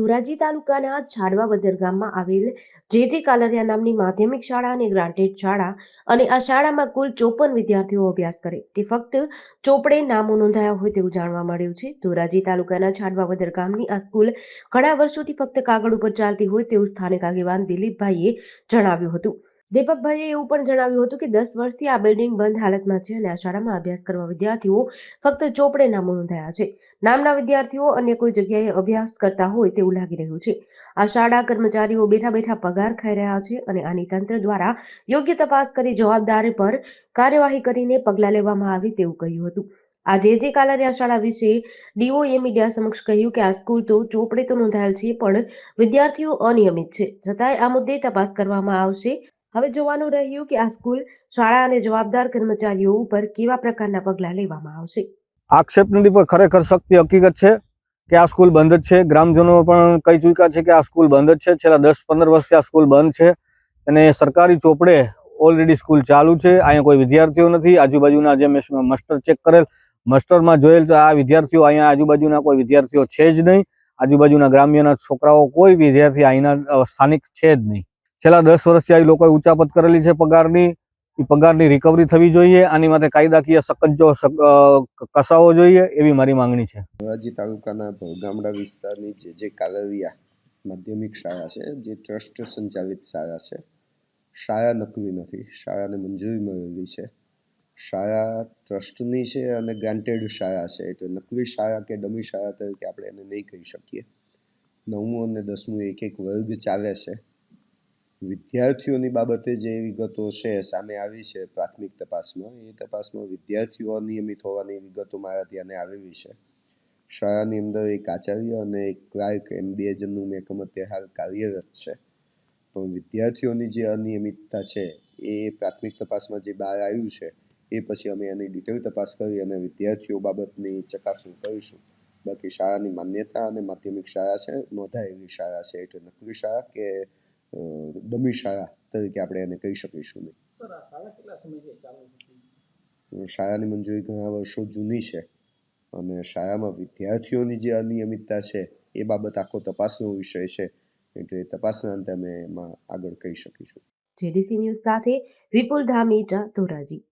ધોરાજી તાલુકાના છાડવા વદર ગામમાં આવેલ જે જે કાલરિયા નામની માધ્યમિક શાળા અને ગ્રાન્ટેડ શાળા અને આ શાળામાં કુલ ચોપન વિદ્યાર્થીઓ અભ્યાસ કરે. તે ફક્ત ચોપડે નામો નોંધાયા હોય તેવું જાણવા મળ્યું છે. ધોરાજી તાલુકાના છાડવા વદર ગામની આ સ્કૂલ ઘણા વર્ષોથી ફક્ત કાગળ ઉપર ચાલતી હોય તેવું સ્થાનિક આગેવાન દિલીપભાઈએ જણાવ્યું હતું. દીપકભાઈએ એવું પણ જણાવ્યું હતું કે દસ વર્ષથી આ બિલ્ડિંગ બંધ હાલતમાં છે અને આ શાળામાં અભ્યાસ કરવા વિદ્યાર્થીઓ ફક્ત ચોપડે નામો નોંધાયા છે. નામના વિદ્યાર્થીઓ અન્ય કોઈ જગ્યાએ અભ્યાસ કરતા હોય તેવું લાગી રહ્યું છે. આ શાળા કર્મચારીઓ બેઠા બેઠા પગાર ખાઈ રહ્યા છે અને આની તંત્ર દ્વારા યોગ્ય તપાસ કરી જવાબદાર પર કાર્યવાહી કરીને પગલાં લેવામાં આવે તેવું કહ્યું હતું. આજે જે કાલરિયા શાળા વિશે ડીઓએ મીડિયા સમક્ષ કહ્યું કે આ સ્કૂલ તો ચોપડે તો નોંધાયેલ છે, પણ વિદ્યાર્થીઓ અનિયમિત છે. છતાંય આ મુદ્દે તપાસ કરવામાં આવશે. હવે જોવાનું રહ્યું કે આ સ્કૂલ શાળા અને જવાબદાર કર્મચારીઓ ઉપર કેવા પ્રકારના પગલાં લેવામાં આવશે. આક્ષેપની પર ખરેખર સત્ય હકીકત છે કે આ સ્કૂલ બંધ જ છે. ગ્રામજનો પણ કહી ચૂક્યા છે કે આ સ્કૂલ બંધ જ છે. છેલ્લા દસ પંદર વર્ષથી આ સ્કૂલ બંધ છે અને સરકારી ચોપડે ઓલરેડી સ્કૂલ ચાલુ છે. અહીંયા કોઈ વિદ્યાર્થીઓ નથી. આજુબાજુના જે માસ્ટર ચેક કરેલ માસ્ટરમાં જોયેલ તો આ વિદ્યાર્થીઓ અહીંયા આજુબાજુના કોઈ વિદ્યાર્થીઓ છે જ નહીં. આજુબાજુના ગ્રામ્યના છોકરાઓ કોઈ વિદ્યાર્થી અહીંના સ્થાનિક છે જ નહીં. છેલ્લા દસ વર્ષથી આ લોકોએ ઉચાપત કરેલી છે પગારની. એ પગારની રિકવરી થવી જોઈએ, આની માટે કાયદાકીય સકજો, સક- કસાવો જોઈએ એવી મારી માંગણી છે. ધોરાજી તાલુકાના ગામડા વિસ્તારની જે જે કાલરિયા માધ્યમિક શાળા છે, જે ટ્રસ્ટ સંચાલિત શાળા છે, શાળા નકલી નથી, શાળાને મંજૂરી મળેલી છે. શાળા ટ્રસ્ટની છે અને ગ્રાન્ટેડ શાળા છે, એટલે નકલી શાળા કે ડમી શાળા તરીકે આપણે એને નહીં કહી શકીએ. નવમું અને દસમું એક એક વર્ગ ચાલે છે. વિદ્યાર્થીઓની બાબતે જે વિગતો છે, સામે આવી છે પ્રાથમિક તપાસમાં, એ તપાસમાં વિદ્યાર્થીઓ અનિયમિત હોવાની વિગતો મારા ધ્યાને આવેલી છે. શાળાની અંદર એક આચાર્ય અને એક ક્લાર્ક એમ બે જણનું મેકમ અત્યારે હાલ કાર્યરત છે. પણ વિદ્યાર્થીઓની જે અનિયમિતતા છે, એ પ્રાથમિક તપાસમાં જે બહાર આવ્યું છે, એ પછી અમે એની ડિટેલ તપાસ કરી અને વિદ્યાર્થીઓ બાબતની ચકાસણી કરીશું. બાકી શાળાની માન્યતા અને માધ્યમિક શાળા છે, નોંધાયેલી શાળા છે, એટલે નકલી શાળા કે ડમી શાળા તરીકે આપણે એને કહી શકીશું નહીં. સર આ શાળા કેટલા સમયથી ચાલુ હતી શાળાની મંજૂરી ઘણા વર્ષો જૂની છે અને શાળામાં વિદ્યાર્થીઓની જે અનિયમિતતા છે એ બાબત આખો તપાસનો વિષય છે એટલે તપાસના અંતે અમે એમાં આગળ કહી શકીશું. જેડીસી ન્યૂઝ સાથે વિપુલ ધામીટા ધોરાજી.